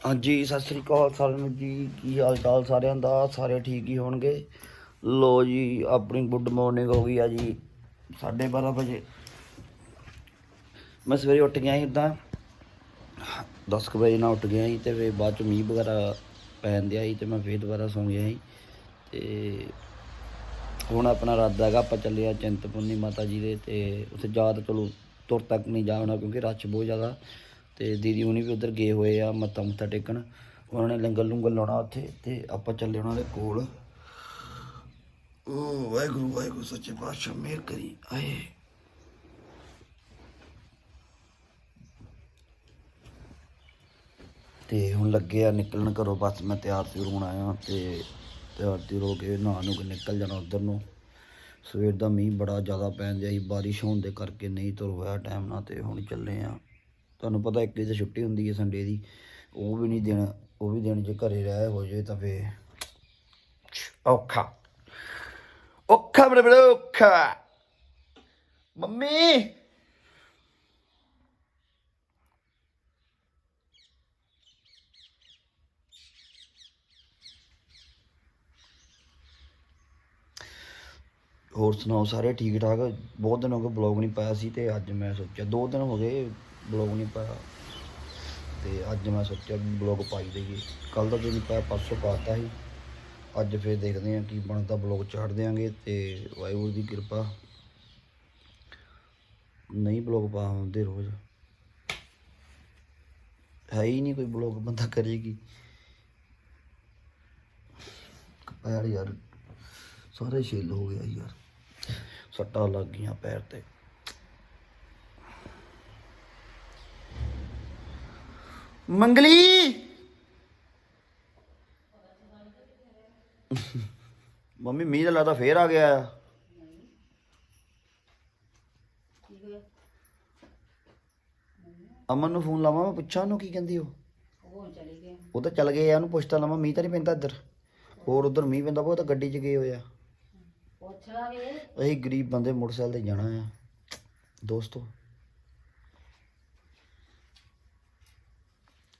ਹਾਂਜੀ, ਸਤਿ ਸ੍ਰੀ ਅਕਾਲ ਸਾਰਿਆਂ ਨੂੰ ਜੀ। ਕੀ ਹਾਲ ਚਾਲ ਸਾਰਿਆਂ ਦਾ? ਸਾਰੇ ਠੀਕ ਹੀ ਹੋਣਗੇ? ਲੋ ਜੀ, ਆਪਣੀ ਗੁੱਡ ਮਾਰਨਿੰਗ ਹੋ ਗਈ ਆ ਜੀ। 12:30 ਵਜੇ। ਮੈਂ ਸਵੇਰੇ ਉੱਠ ਗਿਆ ਸੀ ਇੱਦਾਂ 10 ਕੁ ਵਜੇ ਨਾਲ ਉੱਠ ਗਿਆ ਸੀ ਤੇ ਫਿਰ ਬਾਅਦ ਚ ਮੀਂਹ ਵਗੈਰਾ ਪੈਣ ਦਿਆ ਸੀ ਤੇ ਮੈਂ ਫੇਰ ਦੁਬਾਰਾ ਸੌਂ ਗਿਆ ਸੀ। ਤੇ ਹੁਣ ਆਪਣਾ ਇਰਾਦਾ ਹੈਗਾ, ਆਪਾਂ ਚੱਲੇ ਆ ਚਿੰਤਪੁਰਨੀ ਮਾਤਾ ਜੀ ਦੇ ਤੇ ਉੱਥੇ ਜਾ ਤਾਂ ਚਲੋ ਤੁਰ ਤੱਕ ਨਹੀਂ ਜਾਣਾ ਕਿਉਂਕਿ ਰਸ਼ ਬਹੁਤ ਜ਼ਿਆਦਾ। ਤੇ ਦੀਦੀ ਹੁਣੀ ਵੀ ਉਧਰ ਗਏ ਹੋਏ ਆ, ਮੱਥਾ ਮੁੱਥਾ ਟੇਕਣ। ਉਹਨਾਂ ਨੇ ਲੰਗਰ ਲੁੰਗਰ ਲਾਉਣਾ ਉੱਥੇ ਤੇ ਆਪਾਂ ਚੱਲੇ ਉਹਨਾਂ ਦੇ ਕੋਲ। ਓ ਵਾਹਿਗੁਰੂ ਵਾਹਿਗੁਰੂ, ਸੱਚੇ ਪਾਤਸ਼ਾਹ, ਮਿਹਰ ਕਰੀ। ਆਏ। ਤੇ ਹੁਣ ਲੱਗੇ ਆ ਨਿਕਲਣ ਘਰੋਂ, ਬਸ ਮੈਂ ਤਿਆਰ ਤਿਉਰ ਹੋਣ ਆਇਆ ਤੇ ਤਿਆਰ ਤਿਉਰ ਹੋ ਕੇ ਨਹਾ ਨੂੰ ਨਿਕਲ ਜਾਣਾ ਉਧਰ ਨੂੰ। ਸਵੇਰ ਦਾ ਮੀਂਹ ਬੜਾ ਜ਼ਿਆਦਾ ਪੈਣ ਦਿਆ ਸੀ, ਬਾਰਿਸ਼ ਹੋਣ ਦੇ ਕਰਕੇ ਨਹੀਂ ਤੁਰ ਹੋਇਆ ਟਾਈਮ ਨਾਲ ਤੇ ਹੁਣ ਚੱਲੇ ਆ। ਤੁਹਾਨੂੰ ਪਤਾ ਇੱਕ ਦੀ ਛੁੱਟੀ ਹੁੰਦੀ ਹੈ ਸੰਡੇ ਦੀ, ਉਹ ਵੀ ਨਹੀਂ ਦੇਣਾ, ਉਹ ਵੀ ਦਿਨ ਜੇ ਘਰੇ ਰਹਿ ਹੋ ਜਾਏ ਤਾਂ ਫੇ ਔਖਾ। ਔਖਾ ਬੜੇ ਬੜੇ ਔਖਾ। ਮੰਮੀ! ਹੋਰ ਸੁਣਾਓ, ਸਾਰੇ ਠੀਕ ਠਾਕ ਬਹੁਤ ਦਿਨ ਹੋ ਗਏ ਬਲੌਗ ਨਹੀਂ ਪਾਇਆ ਸੀ ਤੇ ਅੱਜ ਮੈਂ ਸੋਚਿਆ ਦੋ ਦਿਨ ਹੋ ਗਏ ਬਲੌਗ ਨਹੀਂ ਪਾਇਆ। ਤੇ ਅੱਜ ਮੈਂ ਸੋਚਿਆ ਵੀ ਬਲੌਗ ਪਾਈ ਦਈਏ। ਕੱਲ ਦਾ ਦਿਨ ਪਾਇਆ, ਪਰਸੋਂ ਪਾਤਾ ਸੀ। ਅੱਜ ਫੇਰ ਦੇਖਦੇ ਹਾਂ ਕੀ ਬਣਦਾ, ਬਲੌਗ ਚਾੜ ਦਿਆਂਗੇ ਤੇ ਵਾਹਿਗੁਰੂ ਦੀ ਕਿਰਪਾ। ਨਹੀਂ ਬਲੌਗ ਪਾਉਂਦੇ ਰੋਜ਼। ਹੈ ਹੀ ਨਹੀਂ ਕੋਈ ਬਲੌਗ, ਬੰਦਾ ਕਰੇਗੀ। ਪੈਰ ਯਾਰ, ਸਾਰੇ ਛਿੱਲ ਹੋ ਗਿਆ ਯਾਰ। ਸੱਟਾਂ ਲੱਗ ਗਈਆਂ ਪੈਰ ਤੇ। ਮੰਗਲੀ। ਮੰਮੀ ਮੀਂਹ ਦਾ ਲੱਗਦਾ ਫੇਰ ਆ ਗਿਆ ਆ। ਅਮਨ ਨੂੰ ਫੋਨ ਲਾਵਾਂ ਮੈਂ ਪੁੱਛਾਂ ਉਹਨੂੰ ਕੀ ਕਹਿੰਦੀ ਉਹ। ਉਹ ਤਾਂ ਚੱਲ ਗਏ ਆ ਉਹਨੂੰ ਪੁੱਛਤਾ ਲਵਾਂ ਮੀਂਹ ਤਾਂ ਨਹੀਂ ਪੈਂਦਾ ਇੱਧਰ। ਹੋਰ ਉਧਰ ਮੀਂਹ ਪੈਂਦਾ ਬਹੁਤ ਗੱਡੀ 'ਚ ਗਏ ਹੋਏ ਆ। ਅਸੀਂ ਗਰੀਬ ਬੰਦੇ ਮੋਟਰਸਾਈਕਲ ਤੇ ਜਾਣਾ ਆ। ਦੋਸਤੋ।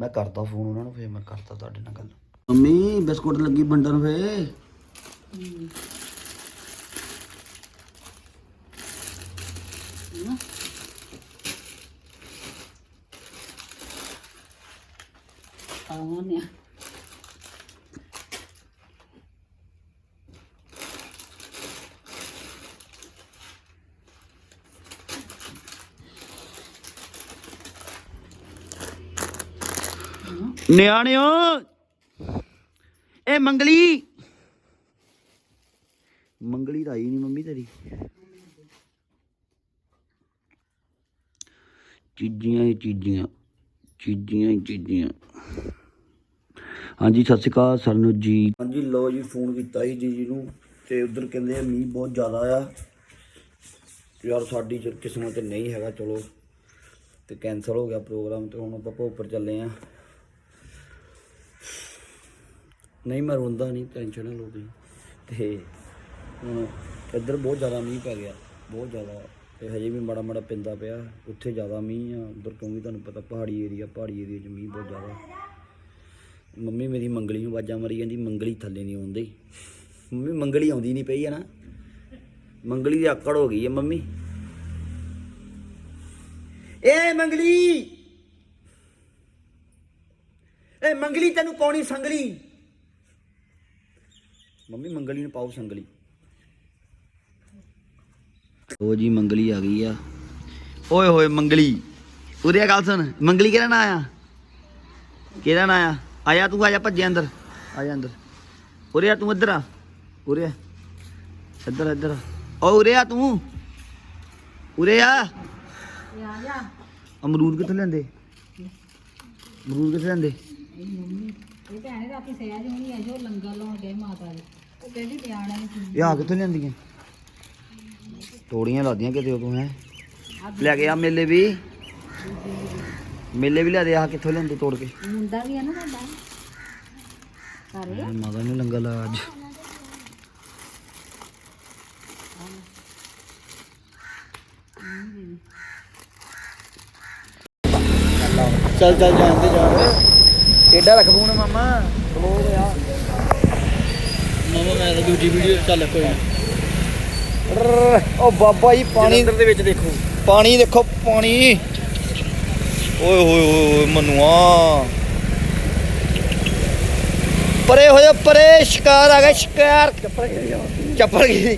ਮੈਂ ਕਰਦਾ ਫੋਨ ਉਹਨਾਂ ਨੂੰ ਫੇਰ ਮੈਂ ਕਰਦਾ ਤੁਹਾਡੇ ਨਾਲ ਗੱਲ। ਮੰਮੀ ਬਿਸਕੁਟ ਲੱਗੀ ਵੰਡਣ ਫੇ। ਆਉਣੇ ਨਿਆਣਿਓ, ਇਹ ਮੰਗਲੀ। ਮੰਗਲੀ ਤਾਂ ਆਈ ਨਹੀਂ ਮੰਮੀ ਤੇਰੀ। ਚੀਜ਼ੀਆਂ ਹੀ ਚੀਜ਼ੀਆਂ ਚੀਜ਼ੀਆਂ ਹੀ ਚੀਜ਼ੀਆਂ। ਹਾਂਜੀ, ਸਤਿ ਸ਼੍ਰੀ ਅਕਾਲ, ਸਰਨੂ ਜੀ। ਹਾਂਜੀ ਲੋ ਜੀ, ਫੋਨ ਕੀਤਾ ਸੀ ਜੀ ਜੀ ਨੂੰ ਤੇ ਉਧਰ ਕਹਿੰਦੇ ਮੀਂਹ ਬਹੁਤ ਜ਼ਿਆਦਾ ਆ। ਯਾਰ ਸਾਡੀ ਚ ਕਿਸਮਤ 'ਚ ਨਹੀਂ ਹੈਗਾ, ਚਲੋ। ਤੇ ਕੈਨਸਲ ਹੋ ਗਿਆ ਪ੍ਰੋਗਰਾਮ ਤੇ ਹੁਣ ਆਪਾਂ ਉੱਪਰ ਚੱਲੇ ਆ। ਨਹੀਂ, ਮੈਂ ਰੋਂਦਾ ਨਹੀਂ ਟੈਨਸ਼ਨ ਨਾ ਲਓ ਤੁਸੀਂ। ਤੇ ਹੁਣ ਇੱਧਰ ਬਹੁਤ ਜ਼ਿਆਦਾ ਮੀਂਹ ਪੈ ਗਿਆ, ਬਹੁਤ ਜ਼ਿਆਦਾ। ਤੇ ਹਜੇ ਵੀ ਮਾੜਾ ਮਾੜਾ ਪੈਂਦਾ ਪਿਆ, ਉੱਥੇ ਜ਼ਿਆਦਾ ਮੀਂਹ ਆ। ਉਧਰ ਕਿਉਂਕਿ ਤੁਹਾਨੂੰ ਪਤਾ ਪਹਾੜੀ ਏਰੀਆ ਪਹਾੜੀ ਏਰੀਆ 'ਚ ਮੀਂਹ ਬਹੁਤ ਜ਼ਿਆਦਾ। ਮੰਮੀ ਮੇਰੀ ਮੰਗਲੀ ਨੂੰ ਆਵਾਜ਼ਾਂ ਮਾਰੀ ਜਾਂਦੀ, ਮੰਗਲੀ ਥੱਲੇ ਨਹੀਂ ਆਉਂਦੀ। ਮੰਮੀ, ਮੰਗਲੀ ਆਉਂਦੀ ਨਹੀਂ ਪਈ ਹੈ ਨਾ। ਮੰਗਲੀ ਦੀ ਆਕੜ ਹੋ ਗਈ ਹੈ, ਮੰਮੀ। ਏ ਮੰਗਲੀ! ਏ ਮੰਗਲੀ, ਤੈਨੂੰ ਕੌਣੀ ਸੰਗਲੀ? ਮੰਮੀ ਮੰਗਲੀ ਨੂੰ ਪਾਓ ਸੰਗਲੀ। ਉਹ ਜੀ ਮੰਗਲੀ ਆ ਗਈ ਆ। ਓਏ ਹੋਏ ਮੰਗਲੀ। ਉਰੇ ਗੱਲ ਸੁਣ। ਮੰਗਲੀ ਕਿਹੜਾ ਨਾਂ ਆ? ਕਿਹੜਾ ਨਾਂ ਆ? ਆਇਆ ਤੂੰ ਆਜਾ ਭੱਜੇ ਅੰਦਰ। ਆ ਜਾ ਅੰਦਰ। ਉਰੇ ਆ ਤੂੰ ਇੱਧਰ ਆ। ਉਰੇ ਆ। ਇੱਧਰ ਇੱਧਰ ਆ। ਓ ਉਰੇ ਆ ਤੂੰ। ਉਰੇ ਆ। ਆ ਜਾ ਅਮਰੂਦ ਕਿੱਥੋਂ ਲੈਂਦੇ ਅਮਰੂਦ ਕਿੱਥੇ ਲੈਂਦੇ ਇਹ ਮੰਮੀ ਇਹ ਭੈਣੇ ਰਾਤੀ ਸਹਿਜ ਹੋਣੀ ਆ ਜੋ ਲੰਗਰ ਲਾਉਣ ਗਏ ਮਾਤਾ ਦੇ। ਉਹ ਕਹਿੰਦੀ ਨਿਆਣਾ ਨਹੀਂ ਸੀ ਇਹ ਆ ਕਿੱਥੋਂ ਲੈਂਦੀਆਂ ਤੋੜੀਆਂ ਲਾਦੀਆਂ ਕਿਤੇ ਤੂੰ ਹੈ? ਲੈ ਕੇ ਆ ਮੇਲੇ ਵੀ। ਮੇਲੇ ਵੀ ਲਿਆ ਦੇ ਆ ਕਿੱਥੋਂ ਲੈਂਦੇ ਤੋੜ ਕੇ? ਮੁੰਡਾ ਵੀ ਹੈ ਨਾ ਅੱਜ। ਚੱਲ ਚੱਲ ਜਾਂਦੇ ਜਾਂਦੇ ਏਡਾ ਰੱਖ ਫੋਨ ਮਾਮਾ। ਬਲੋਗ ਆ ਮਾਮਾ ਮੈਂ ਤਾਂ ਦੂਜੀ ਵੀਡੀਓ ਚੱਲ ਕੋਈ ਉਹ ਬਾਬਾ ਜੀ ਪਾਣੀ ਦੇ ਵਿੱਚ ਦੇਖੋ। ਪਾਣੀ ਦੇਖੋ ਪਾਣੀ। ਓਏ ਹੋਏ ਹੋਏ ਮਨੂਆ। ਪਰੇ ਹੋਏ ਪਰੇ ਸ਼ਿਕਾਰ ਆ ਗਿਆ ਸ਼ਿਕਾਰ। ਚੱਪਲ ਗਈ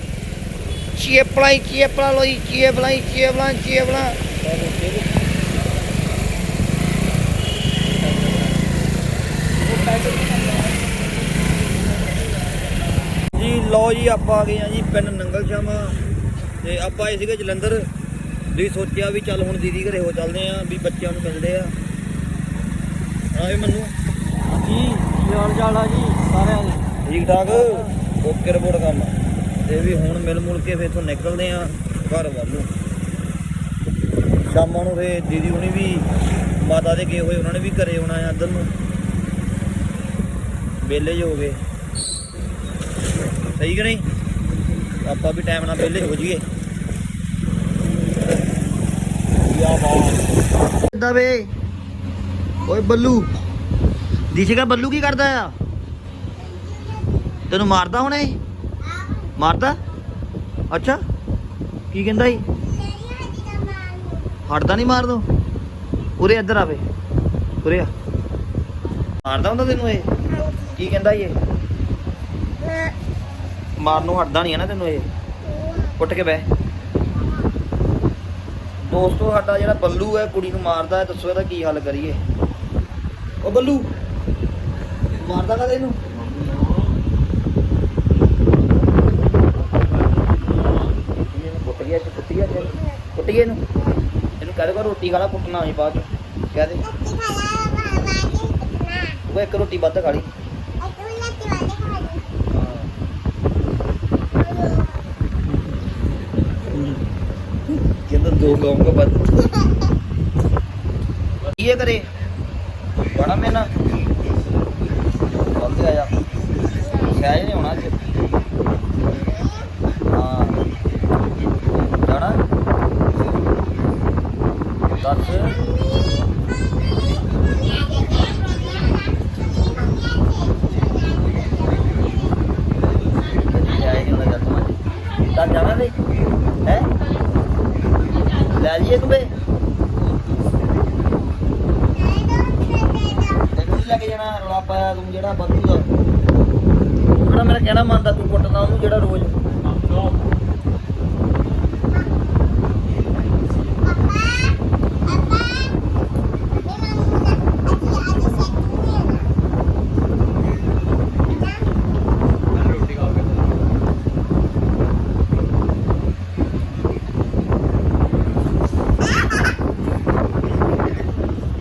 ਚੀਪਲਾਂ ਹੀ ਚੀਪਲਾਂ ਲੋਈ ਚੀਪਲਾਂ ਹੀ ਚੀਪਲਾਂ ਚੀਪਲਾਂ ਜੀ ਲਓ ਜੀ ਆਪਾਂ ਆ ਗਏ ਆ ਜੀ ਪਿੰਡ ਨੰਗਲ ਸ਼ਾਮਾ ਤੇ ਆਪਾਂ ਆਏ ਸੀਗੇ ਜਲੰਧਰ। ਵੀ ਸੋਚਿਆ ਵੀ ਚੱਲ ਹੁਣ ਦੀਦੀ ਘਰੇ ਹੋ ਚੱਲਦੇ ਆ ਵੀ ਬੱਚਿਆਂ ਨੂੰ ਮਿਲਦੇ ਆ। ਆਏ ਮੈਨੂੰ? ਜੀ ਕੀ ਹਾਲ ਚਾਲ ਆ ਜੀ ਸਾਰਿਆਂ ਦੇ ਠੀਕ ਠਾਕ? ਓਕੇ ਰਿਪੋਰਟ ਕੰਮ। ਤੇ ਵੀ ਹੁਣ ਮਿਲ ਮੁਲ ਕੇ ਫੇਰ ਤੋਂ ਨਿਕਲਦੇ ਆ ਘਰ ਵੱਲ ਨੂੰ। ਸ਼ਾਮਾਂ ਨੂੰ ਫੇ ਦੀਦੀ ਹੁਣੀ ਵੀ ਮਾਤਾ ਦੇ ਗਏ ਹੋਏ ਉਹਨਾਂ ਨੇ ਵੀ ਘਰੇ ਆਉਣਾ ਆ ਇੱਧਰ ਨੂੰ। ਵਿਹਲੇ ਹੀ ਹੋ ਗਏ। ਸਹੀ ਕਿ ਨਹੀਂ? ਆਪਾਂ ਵੀ ਟਾਈਮ ਨਾਲ ਵਿਹਲੇ ਹੋ ਜਾਈਏ। ਯਾ ਬਾਤ ਕਿੱਦਾਂ ਵੇ? ਓਏ ਬੱਲੂ। ਦਿਸ਼ੇਗਾ ਬੱਲੂ ਕੀ ਕਰਦਾ ਆ? ਤੈਨੂੰ ਮਾਰਦਾ ਹੁਣ? ਇਹ ਮਾਰਦਾ? ਅੱਛਾ। ਕੀ ਕਹਿੰਦਾ ਈ ਹਟਦਾ ਨਹੀਂ ਮਾਰ ਦੋ ਉਰੇ ਇੱਧਰ ਆਵੇ ਉਰੇ ਆ। ਮਾਰਦਾ ਹੁੰਦਾ ਤੈਨੂੰ ਇਹ? ਕੀ ਕਹਿੰਦਾ ਈ ਇਹ? ਮਾਰਨ ਨੂੰ ਹਟਦਾ ਨਹੀਂ ਹੈ ਨਾ ਤੈਨੂੰ ਇਹ। ਉੱਠ ਕੇ ਬਹਿ। ਦੋਸਤੋ ਸਾਡਾ ਜਿਹੜਾ ਬੱਲੂ ਹੈ ਕੁੜੀ ਨੂੰ ਮਾਰਦਾ ਹੈ ਦੱਸੋ ਇਹਦਾ ਕੀ ਹੱਲ ਕਰੀਏ? ਉਹ ਬੱਲੂ ਮਾਰਦਾ ਕਾ ਤੈਨੂੰ ਕੁੱਟ ਗਿਆ ਤੇ ਕੁੱਟ ਗਿਆ ਤੇ ਕੁੱਟ ਗਿਆ ਇਹਨੂੰ? ਇਹਨੂੰ ਕਹਿ ਦੇ ਰੋਟੀ ਖਾ ਲਾ ਕੁੱਟਣਾ ਨਹੀਂ ਬਾਅਦ ਚ। ਕਹਿ ਦੇ। ਉਹ ਇੱਕ ਰੋਟੀ ਵੱਧ ਖਾ ਲਈ ਕਹਿੰਦਾ ਦੋ ਖਾਊਂਗਾ ਵੱਧ ਇਹ ਕਰੇ ਬੜਾ ਮੈਨਾ ਬੰਦੇ ਆਇਆ ਸਹਿਜ ਨਹੀਂ ਹੋਣਾ ਅੱਜ। ਹਾਂ। ਜਾਣਾ? ਦੱਸ ਸਹਿਜ ਨਹੀਂ ਹੋਣਾ ਜਦ ਤੁਮ ਤਾਂ ਜਾਣਾ ਨਹੀਂ ਹੈ ਲੈ ਲਈਏ ਤੂੰ ਬੇ ਤੈਨੂੰ ਨਹੀਂ ਲੈ ਕੇ ਜਾਣਾ ਰੌਲਾ ਪਾਇਆ ਤੂੰ ਜਿਹੜਾ ਬੰਦੂ ਦਾ ਜਿਹੜਾ ਮੇਰਾ ਕਹਿਣਾ ਮੰਨਦਾ ਤੂੰ ਕੁੱਟਦਾ ਉਹਨੂੰ ਜਿਹੜਾ ਰੋਜ਼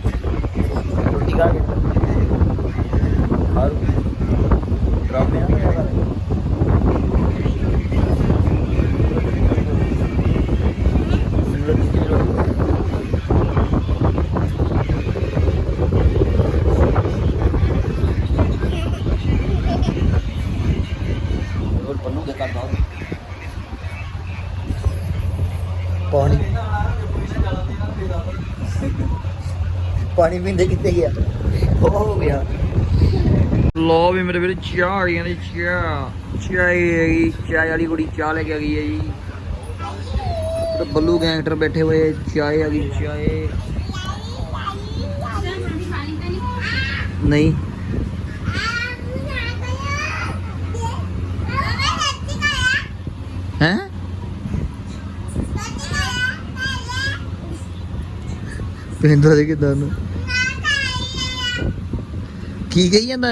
ਰੋਟੀ ਖਾ ਕੇ ਹਾਰੂ ਡਰਾਮੇ ਆ ਨਾ ਯਾਰ ਹੋਰ ਬੰਨੂ ਦੇ ਕਰਦਾ ਪਾਣੀ ਪਾਣੀ ਪੀਂਦੇ ਕਿੱਥੇ ਗਿਆ? ਉਹ ਹੋ ਗਿਆ। ਲੋ ਵੀ ਮੇਰੇ ਵੀਰੇ, ਚਾਹ ਆ ਗਈ ਨੇ ਚਾਹ ਚਾਹ ਚਾਹ ਵਾਲੀ ਕੁੜੀ ਚਾਹ ਲੈ ਕੇ ਆ ਗਈ ਹੈ ਜੀ। ਤੇ ਬੱਲੂ ਗੈਂਗਸਟਰ ਬੈਠੇ ਹੋਏ ਚਾਹ ਆ ਗਈ, ਚਾਹ। ਨਹੀਂ। ਹੈ? ਪਿੰਦਾ ਦੇ ਕਿਦਾਂ ਨੂੰ? ਕੀ ਕਹੀ ਜਾਂਦਾ?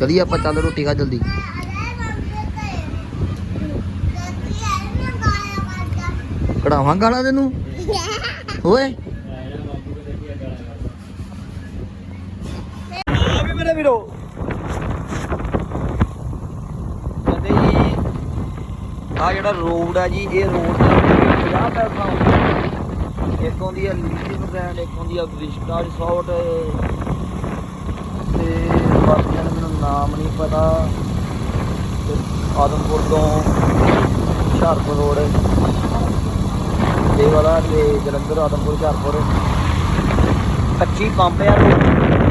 ਚਲੀ ਆਪਾਂ ਚੱਲ ਰੋਟੀ ਖਾ ਜਲਦੀ ਕਢਾਵਾਂ ਗਾਲਾਂ ਤੈਨੂੰ? ਓਏ। ਆ ਵੀ ਮੇਰੇ ਵੀਰੋ। ਕਹਿੰਦੇ ਆ ਜਿਹੜਾ ਰੋਡ ਆ ਜੀ, ਇਹ ਰੋਡ ਦਾ 50 ਪੈਸਾ ਇੱਕ ਆਉਂਦੀ ਆ ਲੀਥੀਅਮ ਬ੍ਰਾਂਡ ਇੱਕ ਆਉਂਦੀ ਆ ਵਿਸਟਾਜ ਸੌਟ ਤੇ ਬਾਕੀਆਂ ਦਾ ਮੈਨੂੰ ਨਾਮ ਨਹੀਂ ਪਤਾ। ਆਦਮਪੁਰ ਤੋਂ ਹੁਸ਼ਿਆਰਪੁਰ ਰੋਡ। ਇਹ ਵਾਲਾ ਤੇ ਜਲੰਧਰ ਆਦਮਪੁਰ ਹੁਸ਼ਿਆਰਪੁਰ। 25 ਪੰਪ ਆ